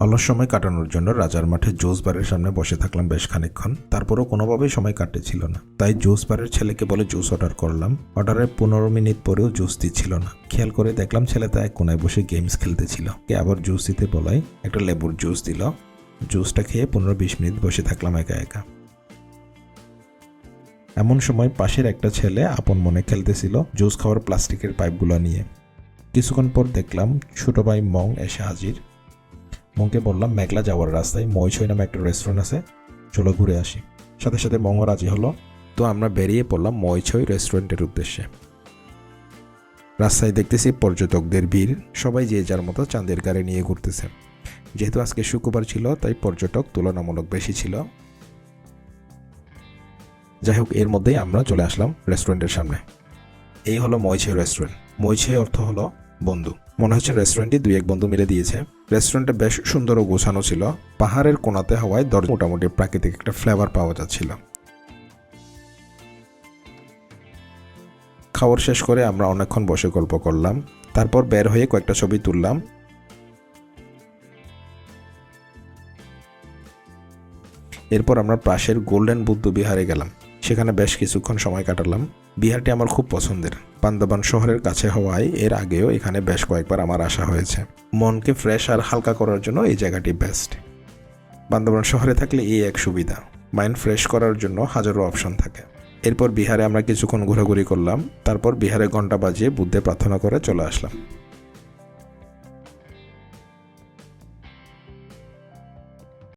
অলস সময় কাটানোর জন্য রাজার মাঠে জুস বারের সামনে বসে থাকলাম বেশ খানিকক্ষণ। তারপরও কোনোভাবেই সময় কাটতেছিল না। তাই জুস বারের ছেলেকে বলে জুস অর্ডার করলাম। অর্ডারের পনেরো মিনিট পরেও জুস দিচ্ছিল না। খেয়াল করে দেখলাম ছেলেটা এক কোনায় বসে গেমস খেলতেছিল। কে আবার জুস দিতে বলাই একটা লেবুর জুস দিল। জুসটা খেয়ে পনেরো বিশ মিনিট বসে থাকলাম একা একা। এমন সময় পাশের একটা ছেলে আপন মনে খেলতেছিল জুস খাওয়ার প্লাস্টিকের পাইপগুলো নিয়ে। কিছুক্ষণ পর দেখলাম ছোট ভাই মং এসে হাজির। মংকে বললাম, মেঘলা যাওয়ার রাস্তায় মৈছই নামে একটা রেস্টুরেন্ট আছে, চলো ঘুরে আসি। সাথে সাথে মংও রাজি হলো। তো আমরা বেরিয়ে পড়লাম মৈছই রেস্টুরেন্টের উদ্দেশ্যে। রাস্তায় দেখতেছি পর্যটকদের ভিড়, সবাই যে যার মতো চাঁদের গাড়ি নিয়ে ঘুরতেছে। যেহেতু আজকে শুক্রবার ছিল, তাই পর্যটক তুলনামূলক বেশি ছিল। যাই হোক, এর মধ্যেই আমরা চলে আসলাম রেস্টুরেন্টের সামনে। এই হলো মৈছে রেস্টুরেন্ট মৈছে অর্থ হলো বন্ধু। মনে হচ্ছে রেস্টুরেন্টটি দুই এক বন্ধু মিলে দিয়েছে। রেস্টুরেন্টটা বেশ সুন্দর ও গোছানো ছিল। পাহাড়ের কোনাতে হওয়ায় দর মোটামুটি প্রাকৃতিক একটা ফ্লেভার পাওয়া যাচ্ছিল। খাওয়ার শেষ করে আমরা অনেকক্ষণ বসে গল্প করলাম। তারপর বের হয়ে কয়েকটা ছবি তুললাম। এরপর আমরা পাশের গোল্ডেন বুদ্ধ বিহারে গেলাম। সেখানে বেশ কিছুক্ষণ সময় কাটালাম। বিহারটি আমার খুব পছন্দের। বান্দরবান শহরের কাছে হওয়ায় এর আগেও এখানে বেশ কয়েকবার আমার আসা হয়েছে। মনকে ফ্রেশ আর হালকা করার জন্য এই জায়গাটি বেস্ট বান্দরবান শহরে থাকলে এই এক সুবিধা। মাইন্ড ফ্রেশ করার জন্য হাজারো অপশন থাকে। এরপর বিহারে আমরা কিছুক্ষণ ঘোরাঘুরি করলাম। তারপর বিহারে ঘণ্টা বাজিয়ে বুদ্ধে প্রার্থনা করে চলে আসলাম।